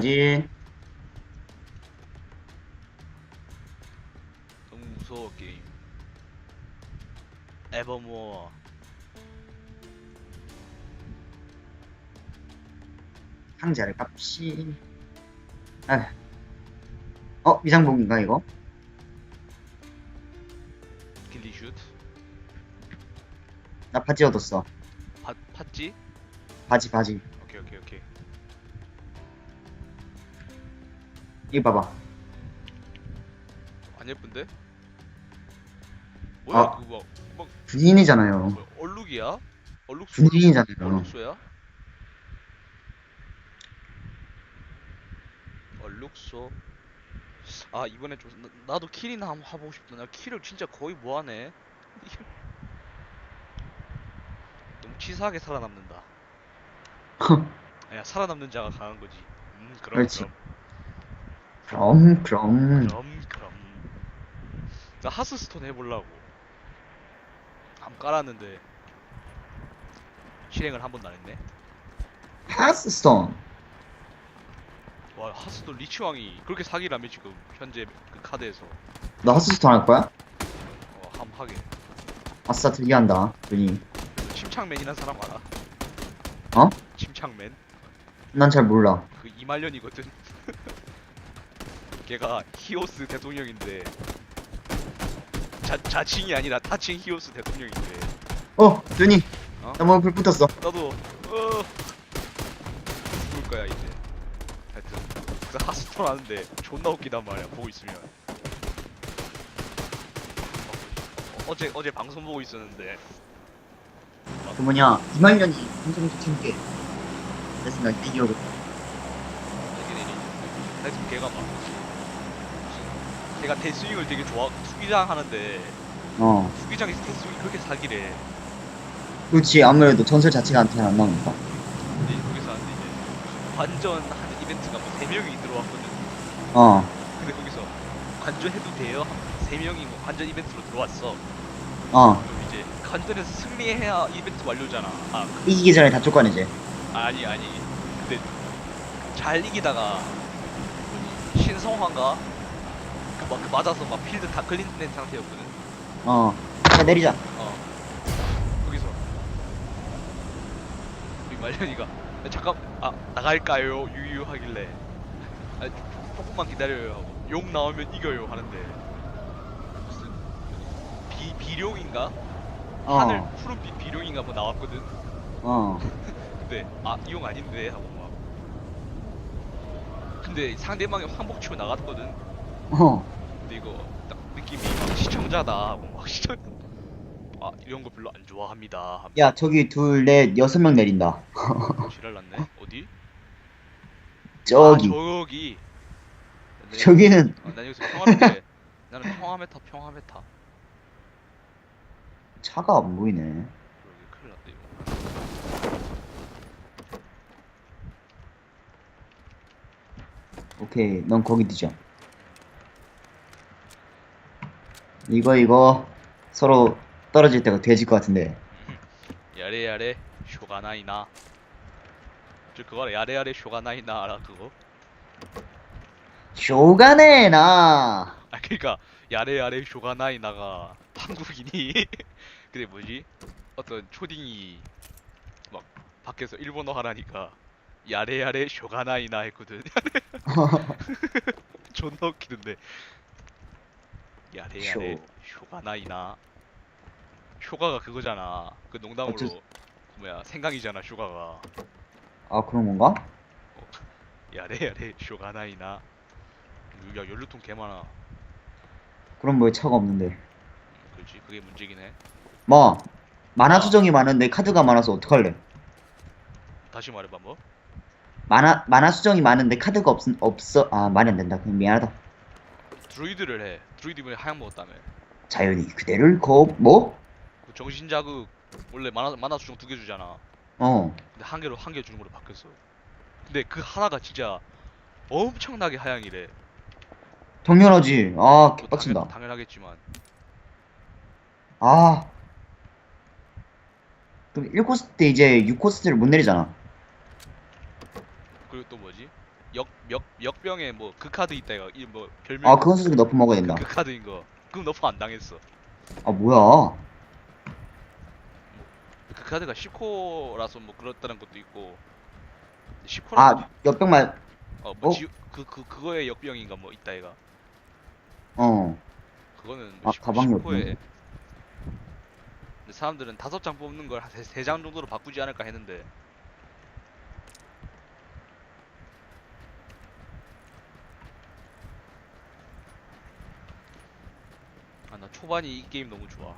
가지. 너무 무서워 게임. 에버모어. 상자를 깝시. 아. 어, 미상복인가, 이거? 길리슛. 나 바지 얻었어. 파 팠지? 바지, 바지. 오케이 오케이 오케이. 이거 봐봐. 안 예쁜데? 뭐야 아. 그거 막, 막 군인이잖아요. 뭐야, 얼룩이야? 얼룩소? 군인이잖아요. 얼룩소야? 얼룩소. 아 이번에 좀 나, 나도 킬이나 한번 해보고 싶다. 나 킬을 진짜 거의 뭐하네. 너무 치사하게 살아남는다. 아니야 살아남는 자가 강한 거지. 음 그럼 그렇지. 그럼 그럼, 그럼. 그럼 그럼. 나 하스스톤 해보려고. 함 깔았는데 실행을 한 번도 안 했네. 하스스톤. 와 하스스톤 리치왕이 그렇게 사기라며 지금 현재 그 카드에서 너 하스스톤 할 거야? 어, 함 하게. 아싸, 특이한다. 그 침착맨이란 사람 알아? 어? 침착맨? 난 잘 몰라. 그 이말년이거든. 걔가 히오스 대통령인데 자, 자칭이 아니라 타칭 히오스 대통령인데 어, 준이. 어? 나 몸에 불 붙었어. 나도 어 죽을 거야 이제 하여튼 그래서 하스톤 하는데 존나 웃기단 말이야 보고 있으면 어, 어제 어제 방송 보고 있었는데 그 뭐냐, 이말년이 엄청 좋은 게. 내 생각에 이기어도. 하여튼 걔가 막 걔가 대스윙을 되게 좋아 투기장 하는데 어. 투기장에서 대스윙이 그렇게 사기래 그렇지, 아무래도 전설 자체가 한테는 안 나오니까. 근데 거기서 하는데 이제 관전하는 이벤트가 뭐 3명이 들어왔거든 어. 근데 거기서 관전해도 돼요? 3명이 뭐 관전 이벤트로 들어왔어 어. 그럼 이제 관전에서 승리해야 이벤트 완료잖아 아 이기기 전에 다 쫓아내지. 아니 아니 근데 잘 이기다가 신성화가 그, 막, 그 맞아서 막 필드 다 클린된 상태였거든. 어. 자, 내리자. 어. 거기서. 우리 말년이가 야, 잠깐 아 나갈까요? 유유 하길래. 아 조금만 기다려요 하고. 욕 나오면 이겨요 하는데. 무슨 비 비룡인가? 어. 하늘 푸른빛 비룡인가 뭐 나왔거든. 어. 근데 아 이 용 아닌데 하고 막. 근데 상대방이 황복 치고 나갔거든. 어. 근데 이거 딱 느낌이 막 시청자다 하고 막 시청 아 이런 거 별로 안 좋아합니다 야, 저기 둘, 넷, 여섯 명 내린다. 지랄났네 어디? 저기. 아, 저기 네. 저기는, 어, 난 여기서 평화메타 나는 평화메타 평화메타 차가 안 보이네. 그러게 큰일 났다 이거 오케이, 넌 거기 뒤져. 이거, 이거, 서로 떨어질 때가 돼질 것 같은데. 야래 야래 쇼가 나이나 저 그거 알아 야래 야래 쇼가 나이나 알아 그거? 쇼가네, 나! 아 그니까 야래 야래 쇼가 나이나가 한국인이 근데 뭐지 어떤 초딩이 막 밖에서 일본어 하라니까 야래 야래 쇼가 나이나 했거든 존나 웃기던데 야래 야래 쇼. 쇼가 나이나 쇼가가 그거잖아 그 농담으로 그 뭐야 생강이잖아 쇼가가 아, 그런 건가? 야래 야래 쇼가 나이나 야 연료통 개 많아 그럼 뭐 차가 없는데. 음, 그렇지 그게 문제긴 해 뭐, 만화 수정이 많은데 카드가 많아서 어떡할래? 다시 말해봐 뭐 만화, 만화 수정이 많은데 카드가 없, 없어. 아, 말이 안 된다. 그럼 미안하다. 드루이드를 해 드루이드 이번에 하향 먹었다며 자연히 그대를 거, 뭐? 그 정신 자극 원래 만화 만화 수정 두 개 주잖아 어. 근데 한 개로 한 개 주는 걸로 바뀌었어 근데 그 하나가 진짜 엄청나게 하향이래 당연하지. 아, 뭐 개빡친다. 당연, 당연하겠지만 아. 그럼 1코스 때 이제 6코스를 못 내리잖아. 그리고 또 뭐지 역 역 역병에 뭐 그 카드 있다 이거 이 뭐 별명 아 그건 솔직히 너프 먹어야 된다. 그 카드인 거. 그럼 너프 안 당했어. 아 뭐야? 그 카드가 10코라서 뭐 그렇다는 것도 있고. 10코라 아 역병만 어, 뭐 어? 지, 그, 그, 그거의 역병인가 뭐 있다 얘가. 어. 그거는 아, 가방이 10코에 없네. 근데 사람들은 다섯 장 뽑는 걸 한 세 장 정도로 바꾸지 않을까 했는데 초반이 이 게임 너무 좋아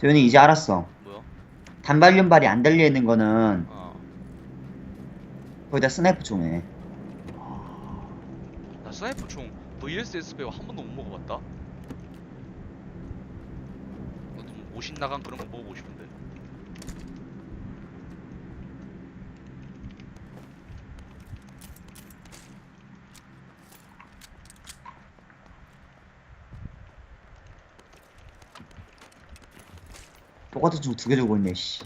도현이 이제 알았어 뭐야? 단발륜발이 안 달려 있는 거는 어. 거기다 스나이프 총해 나 스나이퍼 총 VSS 배우 한 번도 못 먹어봤다. 뭐 모신 나간 그런 거 먹어보고 싶은데. 똑같은 총두개 들고 있네 씨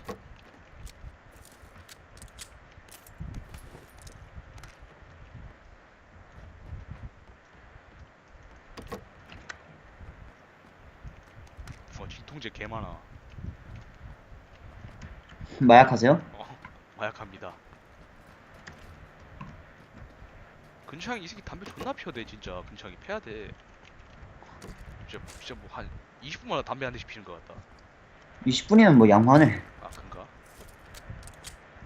어, 진통제 개 많아. 마약하세요? 어, 마약합니다. 근창이 이 새끼 담배 존나 피워대 진짜. 근창이 패야 돼. 진짜 진짜 뭐 한 20분마다 담배 한 대씩 피는 것 같다. 20분이면 뭐 양호하네 아 그런가?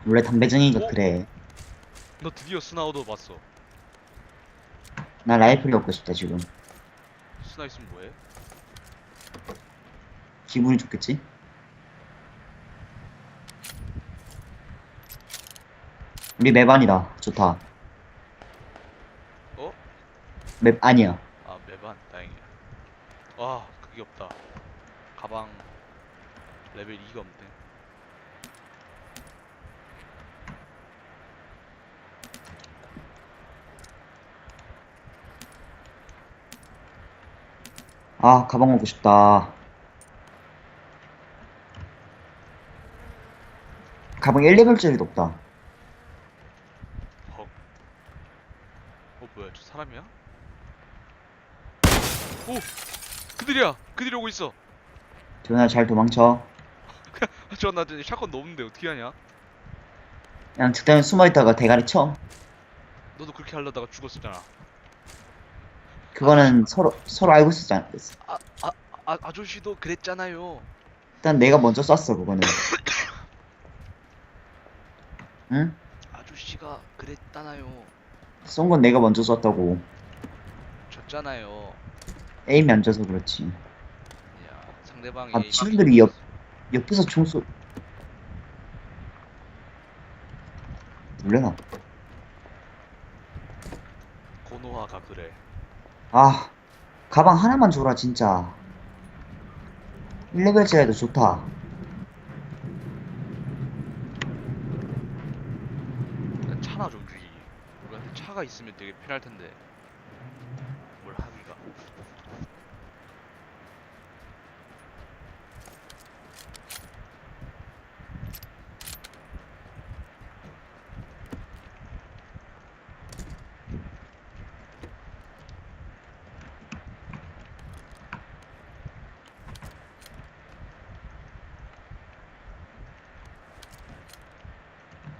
원래 담배쟁이가 어? 그래 너 드디어 스나 얻어봤어. 나 라이플 갖고 싶다 지금 스나 있으면 뭐해? 기분이 좋겠지? 우리 맵안이다 좋다 어? 맵 아니야 아 매반 다행이야 아 그게 없다 가방 레벨 2가 없네 아 가방 먹고 싶다 가방 1레벨짜리도 없다 헉. 어 뭐야 저 사람이야? 오! 그들이야! 그들이 오고 있어! 도현아 잘 도망쳐 저나 샷건 넘는데 어떻게 하냐? 그냥 적당히 숨어있다가 대가리 쳐. 너도 그렇게 하려다가 죽었었잖아. 그거는 서로 서로 알고 있었잖아 아, 아, 아 아저씨도 그랬잖아요. 일단 내가 먼저 쐈어 그거는. 응? 아저씨가 그랬잖아요? 쏜 건 내가 먼저 쐈다고. 졌잖아요. 에임이 안 져서 그렇지. 야 상대방이 아, 친구들이 옆- 옆에서 총 쏘... 놀래라 고노하가 그래 아 가방 하나만 줘라 진짜. 1레벨짜리도 좋다. 난 차나 좀 주지. 우리한테 차가 있으면 되게 편할 텐데. 뭘 하기가.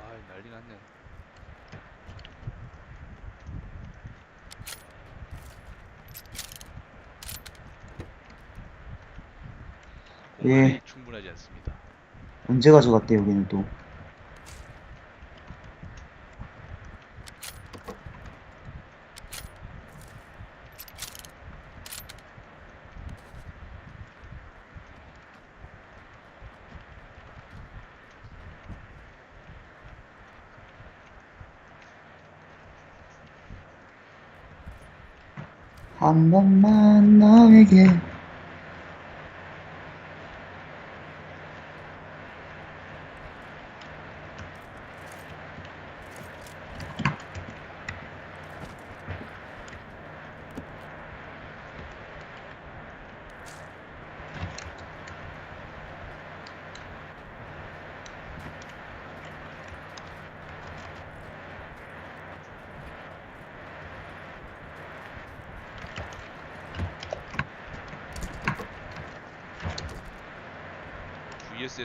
아이 난리 났네. 예. 공간이 충분하지 않습니다. 언제 가져갔대 여기는 또 한 번만 나에게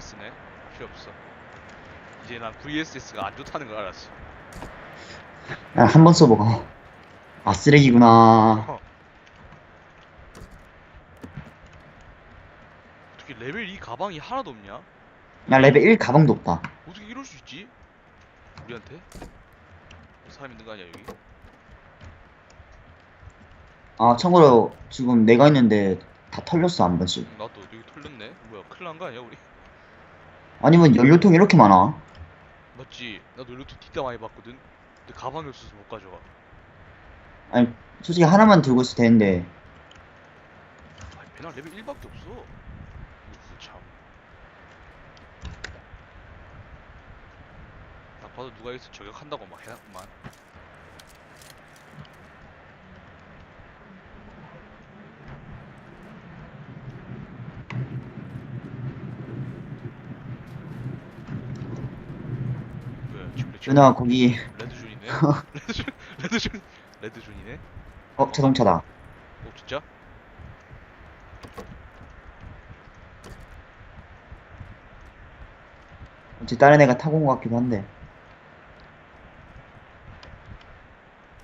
VSS네. 필요 없어. 이제 난 VSS가 안 좋다는 걸 알았어. 난한번 써보고. 아, 쓰레기구나. 어떻게 레벨 2 가방이 하나도 없냐? 나 레벨 1 가방도 없다. 어떻게 이럴 수 있지? 우리한테? 사람 있는 거 아니야 여기? 아, 참고로 지금 내가 있는데 다 털렸어, 한 번씩. 나도 여기 털렸네. 뭐야 큰일 난 거 아니야 우리? 아니면 연료통 이렇게 많아? 맞지? 나도 루트 뒷담 많이 봤거든. 근데 가방이 없어서 못 가져가. 아니, 솔직히 하나만 들고 있어도 되는데. 아니 배낭 레벨 1밖에 없어. 루트 참. 딱 봐도 누가 여기서 저격한다고 막 해놨구만. 뭐야 지금 레드 준아, 거기, 레드존이네? 레드존 레드존 레드존이네? 어, 자동차다. 어 진짜? 어째 다른 애가 타고 온 것 같기도 한데.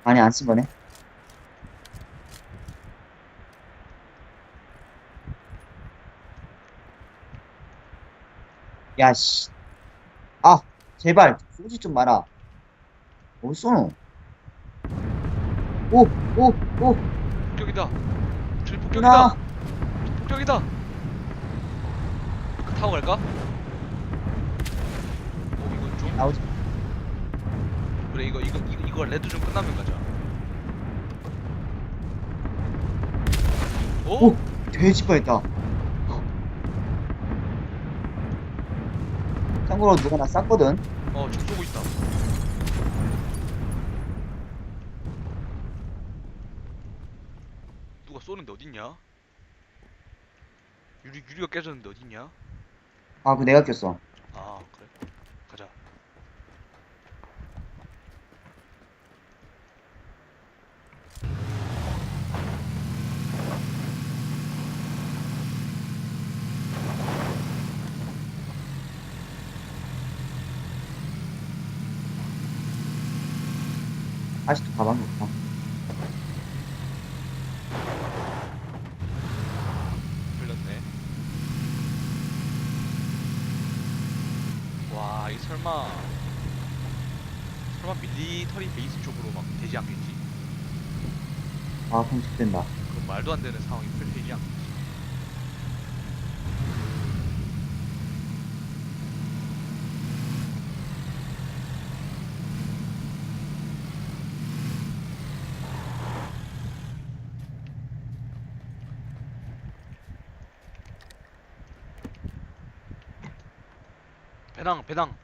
아니, 안 쓴 거네. 야, 씨. 아, 제발, 쏘지 좀 마라. 어디 쏘노? 오, 오, 오, 폭격이다. 저기 폭격이다. 준아. 폭격이다. 그 타고 갈까? 어 이건 좀 나오지. 그래 이거 이거 이거, 이거 레드 좀 끝나면 가자. 오? 오, 돼지 뻔했다. 참고로 누가 나 쌌거든. 어, 총 쏘고 있다. 누가 쏘는데 어딨냐? 유리 유리가 깨졌는데 어딨냐? 아, 그 내가 꼈어. 아 그래 가자 아직도 가방이 없다. 걸렸네 와 이 설마 설마 밀리터리 베이스 쪽으로 막 되지 않겠지 아, 편집된다. 그 말도 안 되는 상황이 펼쳐지지 않겠지 배낭 배낭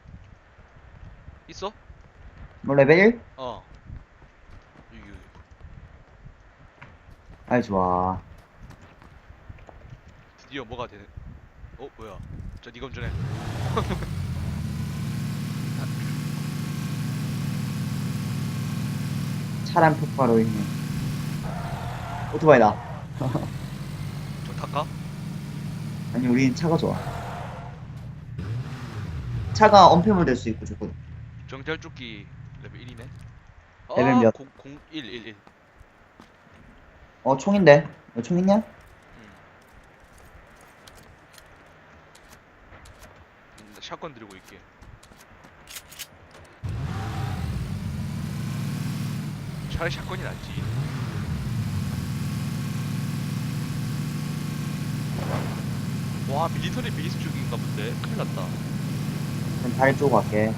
있어? 뭐 레벨 1? 어 여기 여기 아이, 좋아. 드디어 뭐가 되는 어 뭐야 저 니가 운전해 차량 폭발로 인해. 오토바이다. 저 탈까? 아니, 우린 차가 좋아. 차가 엄폐물 될 수 있고 좋거든. 정찰 조끼 레벨 1이네 레벨 몇? 0, 0, 1, 1, 1 어, 총인데? 너 총 있냐? 음. 음, 나 샷건 들고 있게 차라리 샷건이 낫지 와 밀리터리 베이스 쪽인가 본데 큰일 났다 그럼 다리 쪽으로 갈게.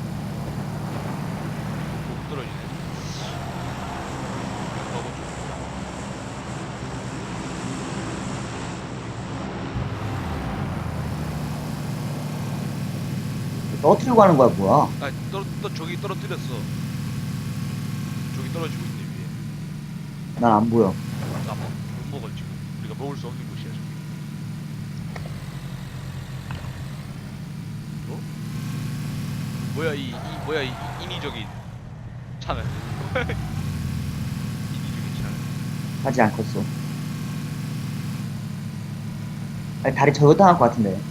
못 떨어뜨리고 가는 거야, 뭐야? 아, 떨어, 또 저기 떨어뜨렸어. 저기 떨어지고 있네 위에. 난 안 보여. 나 뭐, 못 먹어 지금. 우리가 먹을 수 없는 곳이야 저기. 어? 뭐야 이, 이 뭐야 이 인위적인 차는? 인위적인 차는. 하지 않겠어. 아니, 다리 저기다 할것 같은데. 그러게.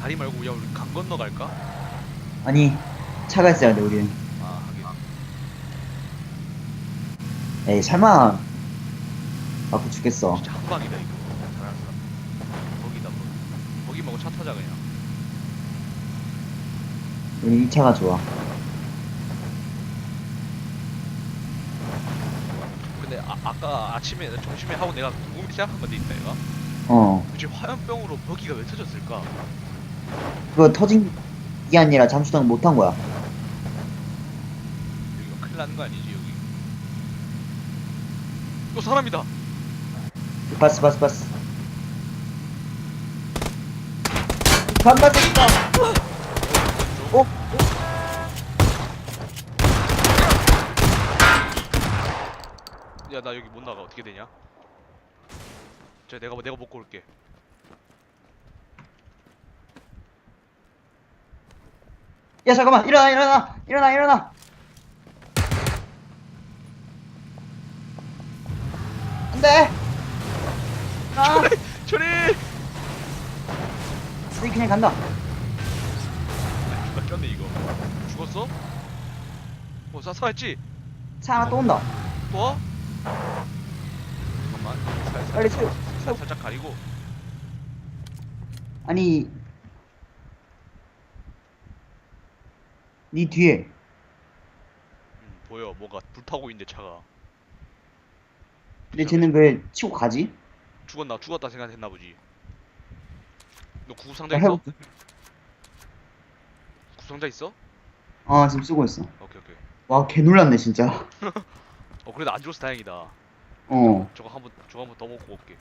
다리 말고 야 우리 강 건너 갈까? 아니 차가 있어야 돼 우리는 아 하긴 에이 설마 맞고 죽겠어 진짜 한 방이다 이거 잘했어 거기다 뭐 거기 말고 차 타자 그냥 이 차가 좋아. 근데 아, 아까 아침에 점심에 하고 내가 궁금히 생각한 건데 있다 얘가 어. 도대체 화염병으로 버기가 왜 터졌을까? 그거 터진 게 아니라 잠수당 못한 거야. 여기가 큰일 나는 거 아니지 여기? 또 사람이다! 봤어 봤어 봤어. 반바졌다 어? 야 나 여기 못 나가. 어떻게 되냐? 저 내가 내가 먹고 올게. 야 잠깐만. 일어나 일어나. 일어나 일어나. 안돼. 아. 철이 우리 그냥 간다. 나 꼈네 이거. 죽었어? 어 사, 살아있지? 차 하나 또 온다. 또? 와? 잠깐만. 살, 빨리 살짝, 세워 살, 살짝 가리고. 아니 니 뒤에. 음, 보여. 뭐가 불타고 있는데 차가. 근데 쟤는 왜 치고 가지? 죽었나? 죽었다 생각했나 보지. 너 구급상자 나 있어? 해볼게 구급상자 있어? 어 지금 쓰고 있어 오케이 오케이 와 개 놀랐네 진짜 어 그래도 안 죽어서 다행이다 어 저거 한번 저거 한번 더 먹고 올게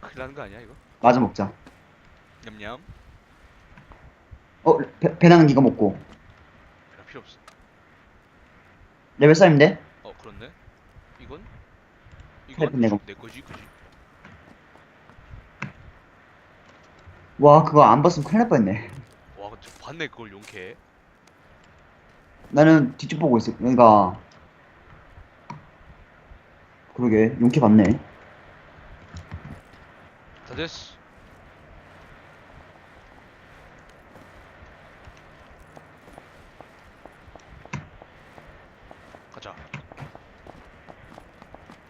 큰일 나는 거 아니야 이거? 맞아 먹자 냠냠 어 배, 배낭은 니가 먹고 그냥 필요 없어 레벨 쌀인데? 어 그렇네 이건? 이건 내가. 내 거지 그지? 와 그거 안 봤으면 큰일 날 뻔했네 봤네 그걸 용케. 나는 뒤쪽 보고 있어 그러니까 그러게 용케 봤네. 다 됐어. 가자.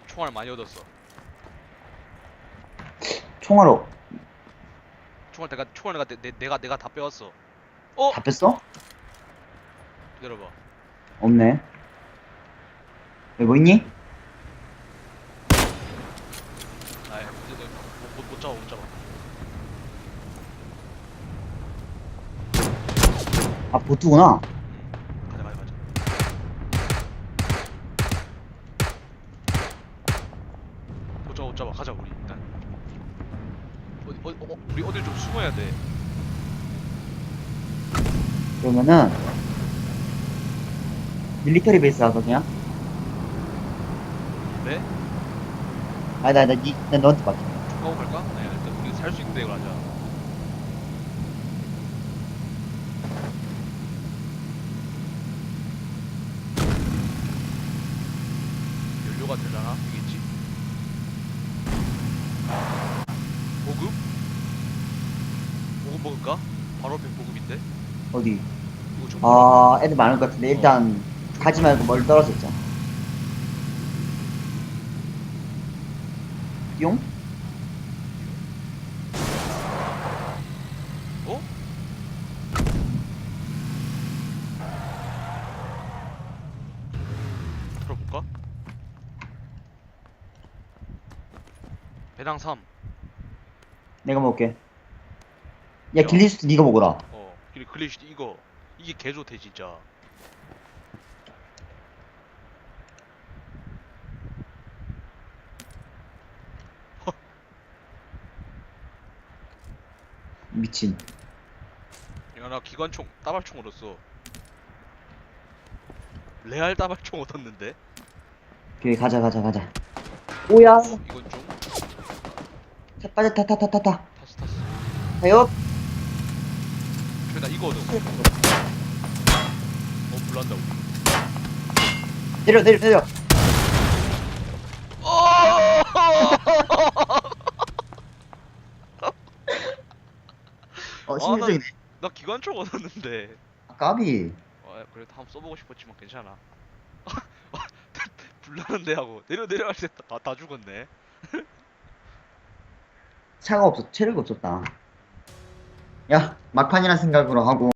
총알 많이 얻었어. 총알로 총알 내가 총알 내가 내, 내, 내가 내가 다 빼왔어 어? 다 뺐어? 기다려봐 없네 여기 뭐 있니? 아이 이제 내가 못, 못, 못 잡아 못 잡아 아 보트구나 음, 가자 가자 가자 못 잡아 못 잡아 가자 우리 일단 어디 어디 어, 우리 어딜 좀 숨어야 돼 그러면은 밀리터리 베이스 가서 그냥 네? 아니 나, 나, 니, 나 너한테 맡겨 하고 갈까? 아니 일단 우리 살수 있는 데 가자 연료가 되려나? 여기 있지? 보급? 보급 먹을까? 바로 앞에 보급인데? 어디 아 애들 많을 것 같은데 일단 가지 말고 멀리 떨어져 있자 용? 어? 들어볼까? 배당 3 내가 먹을게 야 야. 길리스트 니가 먹어라 어, 그리고 글리시티 이거 이게 개 좋대 진짜. 미친 야, 나 기관총 따발총 얻었어. 레알 따발총 얻었는데. 오케이 가자 가자 가자 오야 어, 이건 좀타 빠져 타타타타타 타스 타스. 타요 그래 나 이거 얻었어. 어, 불난다 우리. 내려 내려 내려 어! 어, 아, 신유적이네. 나 기관 총 얻었는데 아, 까비. 어, 그래도 한번 써보고 싶었지만 괜찮아 불나는데 하고 내려 내려갈 때다 다 죽었네 차가 없었, 체력이 없었다. 야, 막판이란 생각으로 하고